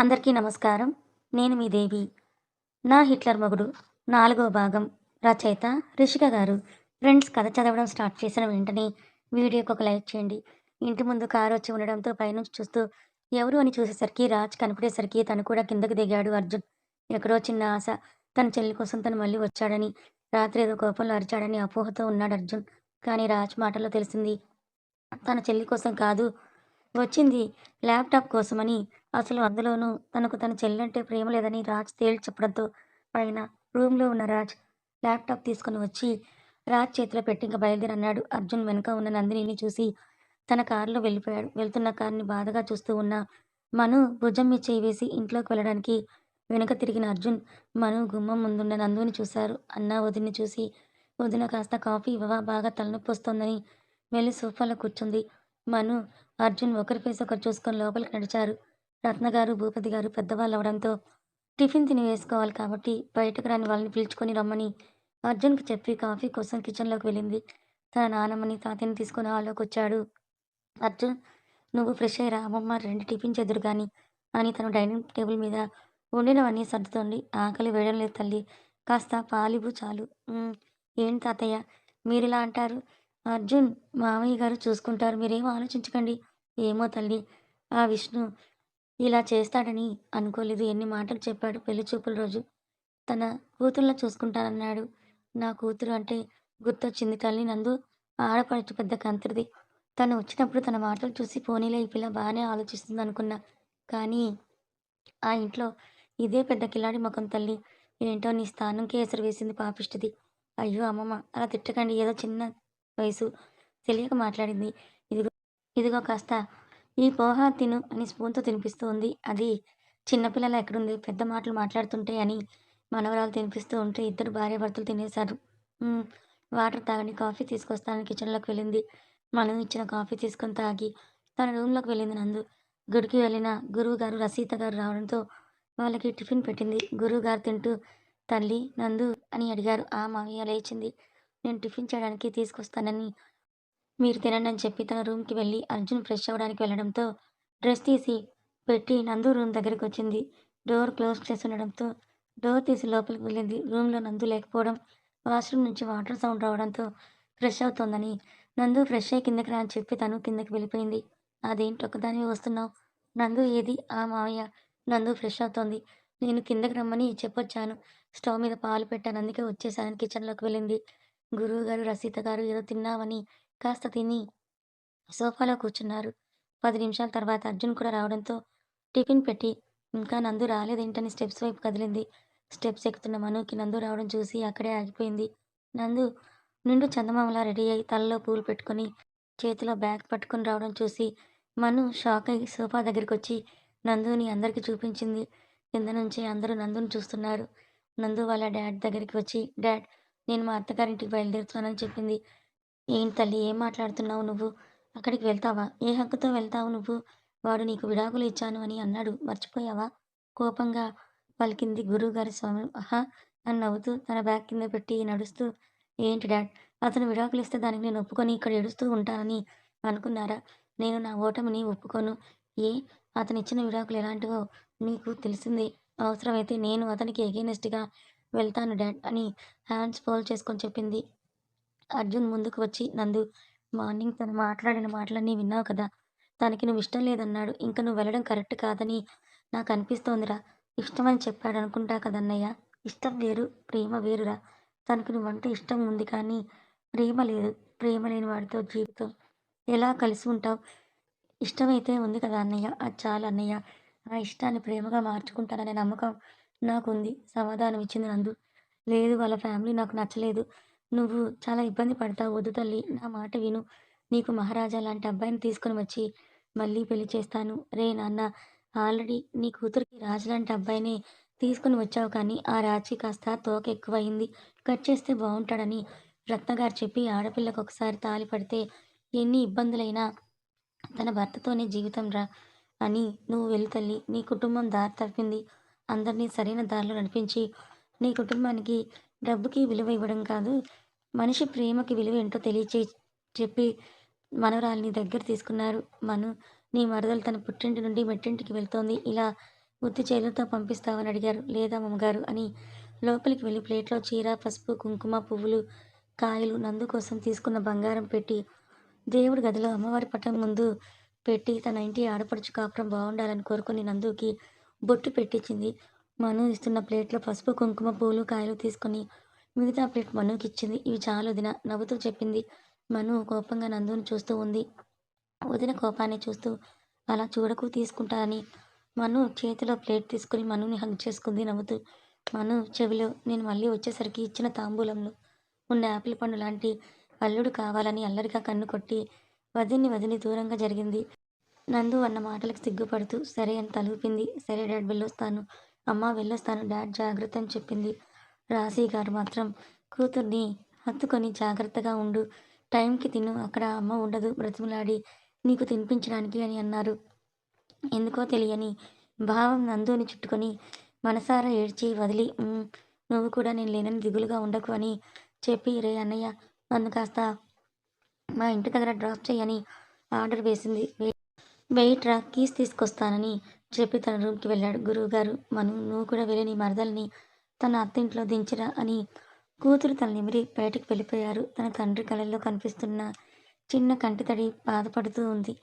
అందరికీ నమస్కారం. నేను మీ దేవి. నా హిట్లర్ మొగుడు నాలుగో భాగం రచయిత రిషిక గారు. ఫ్రెండ్స్ కథ చదవడం స్టార్ట్ చేసిన వెంటనే వీడియోకి ఒక లైక్ చేయండి. ఇంటి ముందు కారు వచ్చి ఉండడంతో పైనుంచి చూస్తూ ఎవరు అని చూసేసరికి రాజ్ కనిపించేసరికి తను కూడా కిందకు దిగాడు అర్జున్. ఎక్కడో చిన్న ఆశ. తన చెల్లి కోసం తను మళ్ళీ వచ్చాడని రాత్రి ఏదో కోపంలో అరిచాడని అపోహతో ఉన్నాడు అర్జున్. కానీ రాజ్ మాటలో తెలిసింది తన చెల్లి కోసం కాదు వచ్చింది. ల్యాప్టాప్ కోసమని. అసలు అందులోనూ తనకు తన చెల్లంటే ప్రేమ లేదని రాజ్ తేల్చి చెప్పడంతో పైన రూమ్లో ఉన్న రాజ్ ల్యాప్టాప్ తీసుకుని వచ్చి రాజ్ చేతిలో పెట్టి ఇంకా బయలుదేరన్నాడు. అర్జున్ వెనుక ఉన్న నందినిని చూసి తన కారులో వెళ్ళిపోయాడు. వెళ్తున్న కారుని బాధగా చూస్తూ ఉన్న మను భుజం మీద చేయి వేసి ఇంట్లోకి వెళ్ళడానికి వెనుక తిరిగిన అర్జున్ మను గుమ్మం ముందున్న నందుని చూశారు. అన్న వదిన్ని చూసి వదిన కాస్త కాఫీ ఇవ్వవా? బాగా తలనొప్పి వస్తోందని. వెళ్ళి సోఫాలో కూర్చుంది. మను. అర్జున్ ఒకరి ఫేస్ ఒకరు చూసుకొని లోపలికి నడిచారు. రత్న గారు భూపతి గారు పెద్దవాళ్ళు అవడంతో టిఫిన్ తిని వేసుకోవాలి కాబట్టి బయటకు రాని వాళ్ళని పిలుచుకొని రమ్మని అర్జున్కి చెప్పి కాఫీ కోసం కిచెన్లోకి వెళ్ళింది. తన నానమ్మని తాతని తీసుకుని హాల్లోకి వచ్చాడు. అర్జున్ నువ్వు ఫ్రెష్ అయ్యి రామమ్మ అమ్మమ్మ రెండు టిఫిన్ చెదురు కానీ అని తను డైనింగ్ టేబుల్ మీద వండినవన్నీ సర్దుతోంది. ఆకలి వేయడం లేదు తల్లి. కాస్త పాలిబు చాలు. ఏంటి తాతయ్య? మీరు ఇలా అంటారు? అర్జున్ మామయ్య గారు చూసుకుంటారు. మీరేం ఆలోచించకండి. ఏమో తల్లి ఆ విష్ణు ఇలా చేస్తాడని అనుకోలేదు. ఎన్ని మాటలు చెప్పాడు పెళ్ళి చూపుల రోజు. తన కూతుర్లా చూసుకుంటానన్నాడు. నా కూతురు అంటే గుర్తొచ్చింది తల్లి నందు. ఆడపడుచు పెద్ద కంత్రిది. తను వచ్చినప్పుడు తన మాటలు చూసి పోనీలే ఈ పిల్ల బాగానే ఆలోచిస్తుంది అనుకున్నా కానీ ఆ ఇంట్లో ఇదే పెద్ద కిలాడి ముఖం తల్లి. ఏంటో నీ స్థానంకే ఎసరు వేసింది పాపిష్టిది. అయ్యో అమ్మమ్మ అలా తిట్టకండి. ఏదో చిన్న వయసు తెలియక మాట్లాడింది. ఇదిగో ఇదిగో కాస్త ఈ పోహా తిను అని స్పూన్తో తినిపిస్తూ ఉంది అది చిన్నపిల్లల ఎక్కడుంది? పెద్ద మాటలు మాట్లాడుతుంటే అని మనవరాలు తినిపిస్తూ ఉంటే ఇద్దరు భార్యాభర్తలు తినేశారు. వాటర్ తాగండి కాఫీ తీసుకొస్తానని కిచెన్లోకి వెళ్ళింది. మనం ఇచ్చిన కాఫీ తీసుకొని తాగి తన రూమ్లోకి వెళ్ళింది నందు. గుడికి వెళ్ళిన గురువు గారు రసీత గారు రావడంతో వాళ్ళకి టిఫిన్ పెట్టింది. గురువు గారు తింటూ తల్లి నందు అని అడిగారు. ఆ మామయ్య లేచింది. నేను టిఫిన్ చేయడానికి తీసుకొస్తానని మీరు తినండి అని చెప్పి తన రూమ్కి వెళ్ళి అర్జున్ ఫ్రెష్ అవ్వడానికి వెళ్ళడంతో డ్రెస్ తీసి పెట్టి నందు రూమ్ దగ్గరికి వచ్చింది. డోర్ క్లోజ్ చేసి ఉండడంతో డోర్ తీసి లోపలికి వెళ్ళింది. రూమ్లో నందు లేకపోవడం వాష్రూమ్ నుంచి వాటర్ సౌండ్ రావడంతో ఫ్రెష్ అవుతోందని నందు ఫ్రెష్ అయ్యి కిందకి రా అని చెప్పి తను కిందకి వెళ్ళిపోయింది. అదేంటి ఒక్కదానివే వస్తున్నావు? నందు ఏది? ఆ మావయ్య నందు ఫ్రెష్ అవుతోంది. నేను కిందకి రమ్మని చెప్పొచ్చాను. స్టవ్ మీద పాలు పెట్టాను. అందుకే వచ్చేసాను కిచెన్లోకి వెళ్ళింది. గురువు గారు రసీత గారు ఏదో తిన్నావని కాస్త తిని సోఫాలో కూర్చున్నారు. పది నిమిషాల తర్వాత అర్జున్ కూడా రావడంతో టిఫిన్ పెట్టి ఇంకా నందు రాలేదేంటని స్టెప్స్ వైపు కదిలింది. స్టెప్స్ ఎక్కుతున్న మనుకి నందు రావడం చూసి అక్కడే ఆగిపోయింది. నందు నిండు చందమామలా రెడీ అయి తలలో పూలు పెట్టుకొని చేతిలో బ్యాగ్ పట్టుకొని రావడం చూసి మను షాక్ అయ్యి సోఫా దగ్గరికి వచ్చి నందుని అందరికీ చూపించింది. కింద నుంచి అందరూ నందుని చూస్తున్నారు. నందు వాళ్ళ డాడ్ దగ్గరికి వచ్చి డాడ్ నేను మా అత్తగారింటికి బయలుదేరుతున్నానని చెప్పింది. ఏంటి తల్లి ఏం మాట్లాడుతున్నావు నువ్వు? అక్కడికి వెళ్తావా? ఏ హక్కుతో వెళ్తావు నువ్వు? వాడు నీకు విడాకులు ఇచ్చాను అని అన్నాడు. మర్చిపోయావా? కోపంగా పలికింది గురువుగారి స్వామి. ఆహా అని నవ్వుతూ తన బ్యాగ్ కింద పెట్టి నడుస్తూ ఏంటి డాడ్? అతను విడాకులు ఇస్తే దానికి నేను ఒప్పుకొని ఇక్కడ ఏడుస్తూ ఉంటానని అనుకున్నారా? నేను నా ఓటమిని ఒప్పుకోను. ఏ? అతను ఇచ్చిన విడాకులు ఎలాంటివో మీకు తెలిసిందే. అవసరమైతే నేను అతనికి ఎగేనెస్ట్గా వెళ్తాను డాడ్ అని హ్యాండ్స్ ఫోల్డ్ చేసుకొని చెప్పింది. అర్జున్ ముందుకు వచ్చి నందు మార్నింగ్ తను మాట్లాడిన మాటలన్నీ విన్నావు కదా? తనకి నువ్వు ఇష్టం లేదన్నాడు. ఇంకా నువ్వు వెళ్ళడం కరెక్ట్ కాదని నాకు అనిపిస్తోందిరా. ఇష్టమని చెప్పాడు అనుకుంటా కదన్నయ్య. ఇష్టం వేరు ప్రేమ వేరురా. తనకి నువ్వంటే ఇష్టం ఉంది కానీ ప్రేమ లేదు. ప్రేమ లేని వాడితో జీవితం ఎలా కలిసి ఉంటావు? ఇష్టమైతే ఉంది కదా అన్నయ్య? అది చాలు అన్నయ్య. ఆ ఇష్టాన్ని ప్రేమగా మార్చుకుంటాననే నమ్మకం నాకుంది సమాధానం ఇచ్చింది నందు. లేదు వాళ్ళ ఫ్యామిలీ నాకు నచ్చలేదు. నువ్వు చాలా ఇబ్బంది పడతావు వద్దు తల్లి. నా మాట విను. నీకు మహారాజా లాంటి అబ్బాయిని తీసుకొని వచ్చి మళ్ళీ పెళ్ళి చేస్తాను. రే నాన్న ఆల్రెడీ నీ కూతురికి రాజు లాంటి అబ్బాయిని తీసుకుని వచ్చావు కానీ ఆ రాజీ కాస్త తోక ఎక్కువయింది. కట్ చేస్తే బాగుంటాడని రత్నగారు చెప్పి ఆడపిల్లకు ఒకసారి తాలి పడితే ఎన్ని ఇబ్బందులైనా తన భర్తతోనే జీవితం రా అని నువ్వు వెళ్ళి తల్లి. నీ కుటుంబం దారి తప్పింది. అందరినీ సరైన దారిలో నడిపించి నీ కుటుంబానికి డబ్బుకి విలువ ఇవ్వడం కాదు మనిషి ప్రేమకి విలువ ఏంటో తెలియచే చెప్పి మనవరాలిని దగ్గర తీసుకున్నారు. మను నీ మరదలు తన పుట్టింటి నుండి మెట్టింటికి వెళ్తోంది. ఇలా ఉత్తి చేతులతో పంపిస్తావని అడిగారు. లేదా అమ్మగారు అని లోపలికి వెళ్ళి ప్లేట్లో చీర పసుపు కుంకుమ పువ్వులు కాయలు నందు కోసం తీసుకున్న బంగారం పెట్టి దేవుడి గదిలో అమ్మవారి పటం ముందు పెట్టి తన ఇంటి ఆడపడుచు కాపురం బాగుండాలని కోరుకుని నందుకి బొట్టు పెట్టించింది. మను ఇస్తున్న ప్లేట్లో పసుపు కుంకుమ పూలు కాయలు తీసుకొని మిగతా ప్లేట్ మనుకి ఇచ్చింది. ఇవి చాలా వదిన నవ్వుతూ చెప్పింది. మను కోపంగా నందుని చూస్తూ ఉంది. వదిన కోపాన్ని చూస్తూ అలా చూడకు తీసుకుంటానని మను చేతిలో ప్లేట్ తీసుకుని మనుని హగ్ చేసుకుంది నవ్వుతూ. మను చెవిలో నేను మళ్ళీ వచ్చేసరికి ఇచ్చిన తాంబూలంలో ఉన్న యాపిల్ పండు లాంటి అల్లుడు కావాలని అల్లరిగా కన్ను కొట్టి వదిని వదిలి దూరంగా జరిగింది. నందు అన్న మాటలకు సిగ్గుపడుతూ సరే అని తలూపింది. సరే డాడ్ వెళ్ళొస్తాను. అమ్మ వెళ్ళొస్తాను డాడ్ జాగ్రత్త అని చెప్పింది. రాశి గారు మాత్రం కూతుర్ని హత్తుకొని జాగ్రత్తగా ఉండు. టైంకి తిను. అక్కడ అమ్మ ఉండదు. బ్రతిమలాడి నీకు తినిపించడానికి అని అన్నారు. ఎందుకో తెలియని భావం నందుని చుట్టుకొని మనసారా ఏడ్చి వదిలి నువ్వు కూడా నేను లేనని దిగులుగా ఉండకు అని చెప్పి రే అన్నయ్య నన్ను కాస్త మా ఇంటి దగ్గర డ్రాప్ చేయని ఆర్డర్ వేసింది. వెయిట్రా కీస్ తీసుకొస్తానని చెప్పి తన రూమ్కి వెళ్ళాడు. గురువుగారు మను నువ్వు కూడా వెళ్ళి నీ మరదల్ని తన అత్తింట్లో దించిరా అని కూతురు తన నిమిరి బయటకు వెళ్ళిపోయారు. తన తండ్రి కళల్లో కనిపిస్తున్న చిన్న కంటి తడి బాధపడుతూ ఉంది.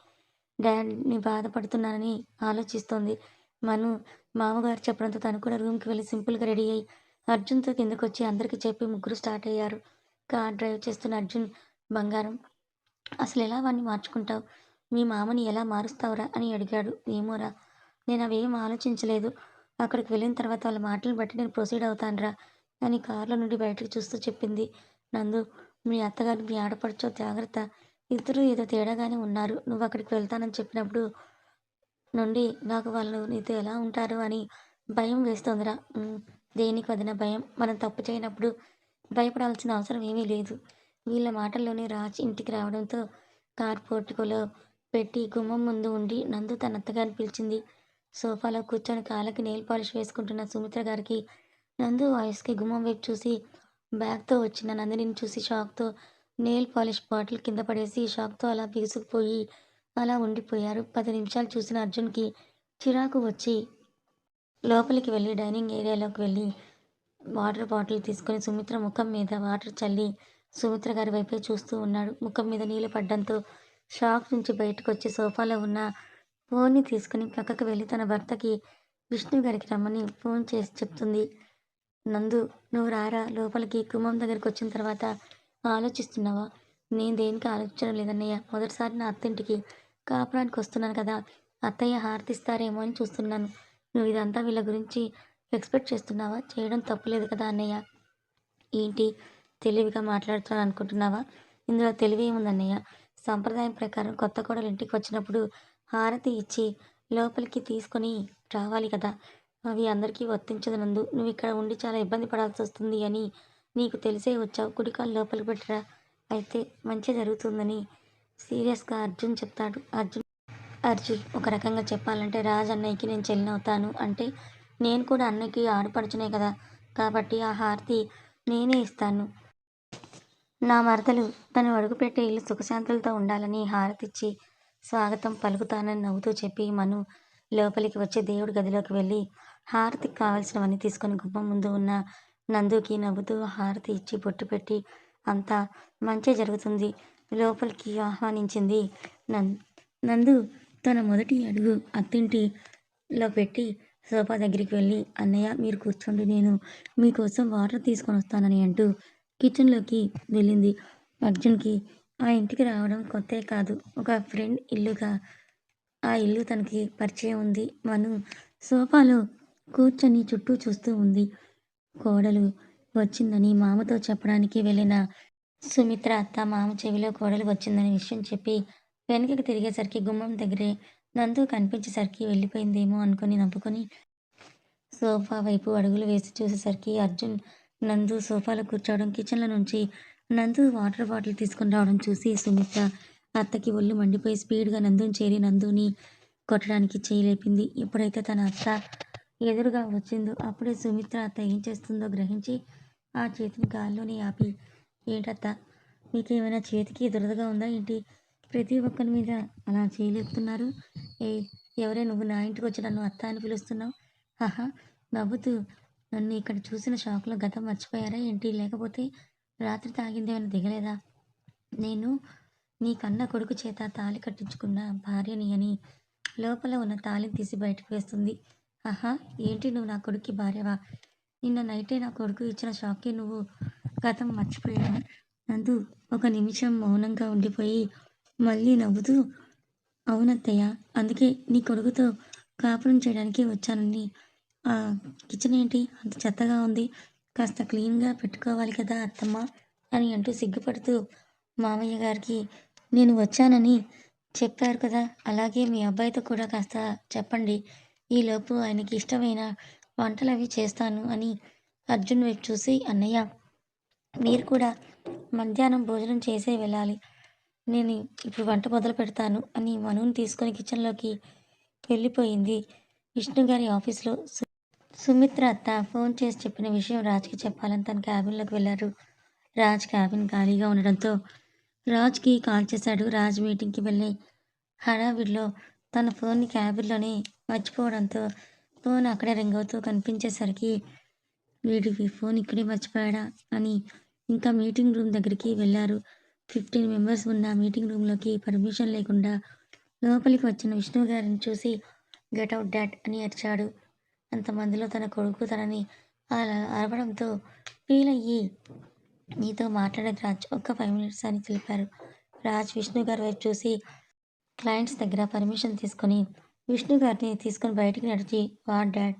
డాడ్ని బాధపడుతున్నానని ఆలోచిస్తోంది. మను మామగారు చెప్పడంతో తను కూడా రూమ్కి వెళ్ళి సింపుల్గా రెడీ అయ్యి అర్జున్తో కిందకు వచ్చి అందరికీ చెప్పి ముగ్గురు స్టార్ట్ అయ్యారు. కార్ డ్రైవ్ చేస్తున్న అర్జున్ బంగారం అసలు ఎలా వాడిని మార్చుకుంటావు? మీ మామని ఎలా మారుస్తావురా అని అడిగాడు. ఏమోరా నేను అవేం ఆలోచించలేదు. అక్కడికి వెళ్ళిన తర్వాత వాళ్ళ మాటలు బట్టి నేను ప్రొసీడ్ అవుతానురా అని కారులో నుండి బయటకు చూస్తూ చెప్పింది. నందు మీ అత్తగారికి ఆడపడచో ఆడపడుచో జాగ్రత్త. ఇద్దరు ఏదో తేడాగానే ఉన్నారు. నువ్వు అక్కడికి వెళ్తానని చెప్పినప్పుడు నుండి నాకు వాళ్ళు నీతో ఎలా ఉంటారు అని భయం వేస్తోందిరా. దేనికి వదిన భయం? మనం తప్పు చేయనప్పుడు భయపడాల్సిన అవసరం ఏమీ లేదు. వీళ్ళ మాటల్లోనే రాజ్ ఇంటికి రావడంతో కార్ పోర్టుకోలో పెట్టి గుమ్మం ముందు ఉండి నందు తన అత్తగారిని పిలిచింది. సోఫాలో కూర్చొని కాళ్ళకి నెయిల్ పాలిష్ వేసుకుంటున్న సుమిత్ర గారికి నందు వాయిస్కి గుమ్మం వైపు చూసి బ్యాగ్తో వచ్చిన నందినిని చూసి షాక్తో నెయిల్ పాలిష్ బాటిల్ కింద పడేసి షాక్తో అలా బిగుసుకుపోయి అలా ఉండిపోయారు. పది నిమిషాలు చూసిన అర్జున్కి చిరాకు వచ్చి లోపలికి వెళ్ళి డైనింగ్ ఏరియాలోకి వెళ్ళి వాటర్ బాటిల్ తీసుకొని సుమిత్ర ముఖం మీద వాటర్ చల్లి సుమిత్ర గారి వైపే చూస్తూ ఉన్నాడు. ముఖం మీద నీళ్ళు పడ్డంతో షాక్ నుంచి బయటకు వచ్చి సోఫాలో ఉన్న ఫోన్ని తీసుకుని పక్కకు వెళ్ళి తన భర్తకి విష్ణు గారికి రమ్మని ఫోన్ చేసి చెప్తుంది. నందు నువ్వు రారా? లోపలికి కుమ్మం దగ్గరికి వచ్చిన తర్వాత ఆలోచిస్తున్నావా? నేను దేనికి ఆలోచించడం లేదన్నయ్య. మొదటిసారి నా అత్తింటికి కాపురానికి వస్తున్నాను కదా. అత్తయ్య హారతిస్తారేమో అని చూస్తున్నాను. నువ్వు ఇదంతా వీళ్ళ గురించి ఎక్స్పెక్ట్ చేస్తున్నావా? చేయడం తప్పులేదు కదా అన్నయ్య. ఏంటి? తెలివిగా మాట్లాడుతున్నాను అనుకుంటున్నావా ఇందులో తెలివి ఏముందన్నయ్య సంప్రదాయం ప్రకారం కొత్త కోడలు ఇంటికి వచ్చినప్పుడు హారతి ఇచ్చి లోపలికి తీసుకొని రావాలి కదా. అవి అందరికీ వర్తించదనందు నువ్వు ఇక్కడ ఉండి చాలా ఇబ్బంది పడాల్సి వస్తుంది అని నీకు తెలిసే వచ్చావు. కుడికాలు లోపలికి పెట్టరా? అయితే మంచి జరుగుతుందని సీరియస్గా అర్జున్ చెప్తాడు. అర్జున్ అర్జున్ ఒక రకంగా చెప్పాలంటే రాజ్ అన్నయ్యకి నేను చెల్లినవుతాను అంటే నేను కూడా అన్నయ్యకి ఆడపడుచునే కదా. కాబట్టి ఆ హారతి నేనే ఇస్తాను. నా మరదలు తను అడుగుపెట్టే ఇల్లు సుఖశాంతులతో ఉండాలని హారతిచ్చి స్వాగతం పలుకుతానని నవ్వుతూ చెప్పి మను లోపలికి వచ్చి దేవుడి గదిలోకి వెళ్ళి హారతికి కావాల్సినవన్నీ తీసుకొని గుమ్మం ముందు ఉన్న నందుకి నవ్వుతూ హారతి ఇచ్చి బొట్టు పెట్టి అంతా మంచి జరుగుతుంది. లోపలికి ఆహ్వానించింది నన్ నందు తన మొదటి అడుగు అత్తింటిలో పెట్టి సోఫా దగ్గరికి వెళ్ళి అన్నయ్య మీరు కూర్చోండి. నేను మీకోసం వాటర్ తీసుకొని వస్తానని అంటూ కిచెన్లోకి వెళ్ళింది. అర్జున్కి ఆ ఇంటికి రావడం కొత్తే కాదు. ఒక ఫ్రెండ్ ఇల్లుగా ఆ ఇల్లు తనకి పరిచయం ఉంది. మను సోఫాలో కూర్చొని చుట్టూ చూస్తూ ఉంది. కోడలు వచ్చిందని మామతో చెప్పడానికి వెళ్ళిన సుమిత్ర అత్త మామ చెవిలో కోడలు వచ్చిందని విషయం చెప్పి వెనకకి తిరిగేసరికి గుమ్మం దగ్గరే నందు కనిపించేసరికి వెళ్ళిపోయిందేమో అనుకొని నవ్వుకొని సోఫా వైపు అడుగులు వేసి చూసేసరికి అర్జున్ నందు సోఫాలో కూర్చోవడం కిచెన్లో నుంచి నందు వాటర్ బాటిల్ తీసుకొని రావడం చూసి సుమిత్ర అత్తకి ఒళ్ళు మండిపోయి స్పీడ్గా నందుని చేరి నందుని కొట్టడానికి చేయలేపింది ఎప్పుడైతే తన అత్త ఎదురుగా వచ్చిందో అప్పుడే సుమిత్ర అత్త ఏం చేస్తుందో గ్రహించి ఆ చేతిని గాల్లోనే ఆపి ఏంటత్త మీకేమైనా చేతికి దురదగా ఉందా ఏంటి? ప్రతి ఒక్కరి మీద అలా చేయలేపుతున్నారు ఏ ఎవరే నువ్వు నా ఇంటికి వచ్చి నన్ను అత్త అని పిలుస్తున్నావు? ఆహా! నవ్వుతూ నన్ను ఇక్కడ చూసిన షాక్‌లో గతం మర్చిపోయారా ఏంటి? లేకపోతే రాత్రి తాగిందేమైనా దిగలేదా? నేను నీ కన్న కొడుకు చేత తాళి కట్టించుకున్న భార్యని అని లోపల ఉన్న తాళిని తీసి బయటకు వేస్తుంది. ఆహా! ఏంటి నువ్వు నా కొడుక్కి భార్యవా? నిన్న నైటే నా కొడుకు ఇచ్చిన షాక్‌కి నువ్వు గతం మర్చిపోయావా? నందు ఒక నిమిషం మౌనంగా ఉండిపోయి మళ్ళీ నవ్వుతూ అవునత్తయ్య. అందుకే నీ కొడుకుతో కాపురం చేయడానికి వచ్చానని. కిచెన్ ఏంటి అంత చెత్తగా ఉంది? కాస్త క్లీన్‌గా పెట్టుకోవాలి కదా అత్తమ్మ అని అంటూ సిగ్గుపడుతూ మామయ్య గారికి నేను వచ్చానని చెప్పారు కదా! అలాగే మీ అబ్బాయితో కూడా కాస్త చెప్పండి. ఈలోపు ఆయనకి ఇష్టమైన వంటలు అవి చేస్తాను అని అర్జున్ వైపు చూసి అన్నయ్య మీరు కూడా మధ్యాహ్నం భోజనం చేసే వెళ్ళాలి. నేను ఇప్పుడు వంట మొదలు పెడతాను అని మనుని తీసుకొని కిచెన్‌లోకి వెళ్ళిపోయింది. విష్ణు గారి ఆఫీస్‌లో సుమిత్ర అత్త ఫోన్ చేసి చెప్పిన విషయం రాజ్‌కి చెప్పాలని తన క్యాబిన్‌లోకి వెళ్ళారు రాజ్ క్యాబిన్ ఖాళీగా ఉండడంతో రాజ్‌కి కాల్ చేశాడు. రాజ్ మీటింగ్‌కి వెళ్ళి హడావిడిలో తన ఫోన్‌ని క్యాబిన్‌లోనే మర్చిపోవడంతో ఫోన్ అక్కడే రింగ్ అవుతూ కనిపించేసరికి వీడివి ఫోన్ ఇక్కడే మర్చిపోయాడా అని ఇంకా మీటింగ్ రూమ్ దగ్గరికి వెళ్ళారు ఫిఫ్టీన్ మెంబర్స్ ఉన్న మీటింగ్ రూమ్‌లోకి పర్మిషన్ లేకుండా లోపలికి వచ్చిన విష్ణు గారిని చూసి గెట్ అవుట్ డాట్ అని అరిచాడు. అంతమందిలో తన కొడుకు తనని అలా అరవడంతో ఫీల్ అయ్యి నీతో మాట్లాడేది రాజ్. ఒక్క ఫైవ్ మినిట్స్ అని తెలిపారు. రాజ్ విష్ణు గారి వైపు చూసి క్లయింట్స్ దగ్గర పర్మిషన్ తీసుకొని విష్ణు గారిని తీసుకొని బయటికి నడిచి వాడ్ డాడ్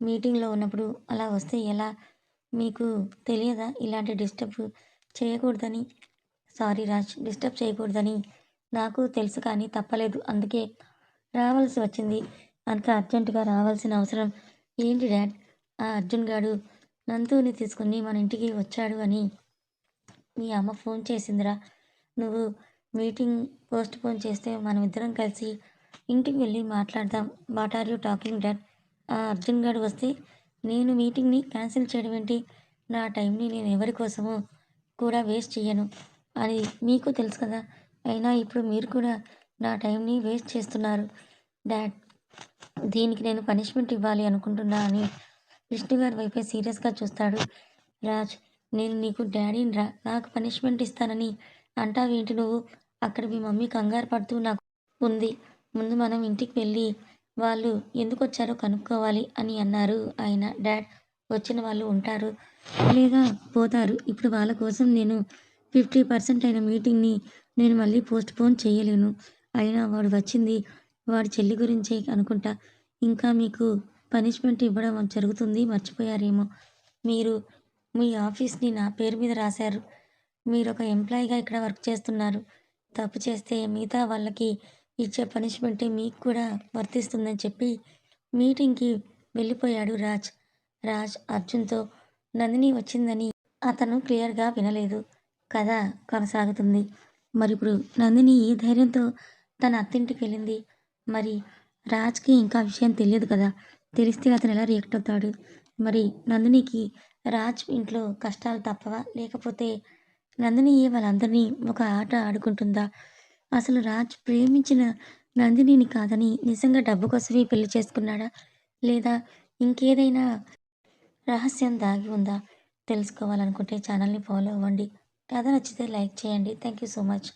మీటింగ్‌లో ఉన్నప్పుడు అలా వస్తే ఎలా? మీకు తెలియదా ఇలాంటి డిస్టర్బ్ చేయకూడదని? సారీ రాజ్ డిస్టర్బ్ చేయకూడదని నాకు తెలుసు కానీ తప్పలేదు. అందుకే రావాల్సి వచ్చింది. అంత అర్జెంటుగా రావాల్సిన అవసరం ఏంటి డాడ్? ఆ అర్జున్ గాడు నందుని తీసుకుని మన ఇంటికి వచ్చాడు అని మీ అమ్మ ఫోన్ చేసిందిరా. నువ్వు మీటింగ్ పోస్ట్ ఫోన్ చేస్తే మనమిద్దరం కలిసి ఇంటికి వెళ్ళి మాట్లాడదాం. What are you talking dad? ఆ అర్జున్ గారు వస్తే నేను మీటింగ్‌ని క్యాన్సిల్ చేయడం ఏంటి? నా టైంని నేను ఎవరి కోసమో కూడా వేస్ట్ చేయను అని మీకు తెలుసు కదా! అయినా ఇప్పుడు మీరు కూడా నా టైంని వేస్ట్ చేస్తున్నారు డాడ్. దీనికి నేను పనిష్మెంట్ ఇవ్వాలి అనుకుంటున్నా అని విష్ణు గారి వైపే సీరియస్‌గా చూస్తాడు. రాజ్ నేను నీకు డాడీని రా నాకు పనిష్మెంట్ ఇస్తానని అంటావేంటి నువ్వు? అక్కడ మీ మమ్మీ కంగారు పడుతూ నాకు ఉంది. ముందు మనం ఇంటికి వెళ్ళి వాళ్ళు ఎందుకొచ్చారో కనుక్కోవాలి అని అన్నారు ఆయన. డాడ్ వచ్చిన వాళ్ళు ఉంటారు. లేదా పోతారు. ఇప్పుడు వాళ్ళ కోసం నేను ఫిఫ్టీ పర్సెంట్ అయిన మీటింగ్‌ని నేను మళ్ళీ పోస్ట్‌పోన్ చేయలేను. అయినా వాడు వచ్చింది వాడి చెల్లి గురించే అనుకుంటా. ఇంకా మీకు పనిష్మెంట్ ఇవ్వడం జరుగుతుంది మర్చిపోయారేమో! మీరు మీ ఆఫీస్‌ని నా పేరు మీద రాశారు. మీరు ఒక ఎంప్లాయీగా ఇక్కడ వర్క్ చేస్తున్నారు. తప్పు చేస్తే మిగతా వాళ్ళకి ఇచ్చే పనిష్మెంటే మీకు కూడా వర్తిస్తుందని చెప్పి మీటింగ్‌కి వెళ్ళిపోయాడు రాజ్. రాజ్ అర్జున్‌తో నందిని వచ్చిందని అతను క్లియర్‌గా వినలేదు. కథ కొనసాగుతుంది. మరి ఇప్పుడు నందిని ఏ ధైర్యంతో తన అత్తింటికి వెళ్ళింది? మరి రాజ్‌కి ఇంకా విషయం తెలియదు కదా! తెలిస్తే అతను ఎలా రియాక్ట్ అవుతాడు? మరి నందినికి రాజ్ ఇంట్లో కష్టాలు తప్పవా? లేకపోతే నందిని వాళ్ళందరినీ ఒక ఆట ఆడుకుంటుందా? అసలు రాజ్ ప్రేమించిన నందినిని కాదని నిజంగా డబ్బు కోసమే పెళ్ళి చేసుకున్నాడా? లేదా ఇంకేదైనా రహస్యం దాగి ఉందా? తెలుసుకోవాలనుకుంటే ఛానల్‌ని ఫాలో అవ్వండి. కథ నచ్చితే లైక్ చేయండి. Thank you so much.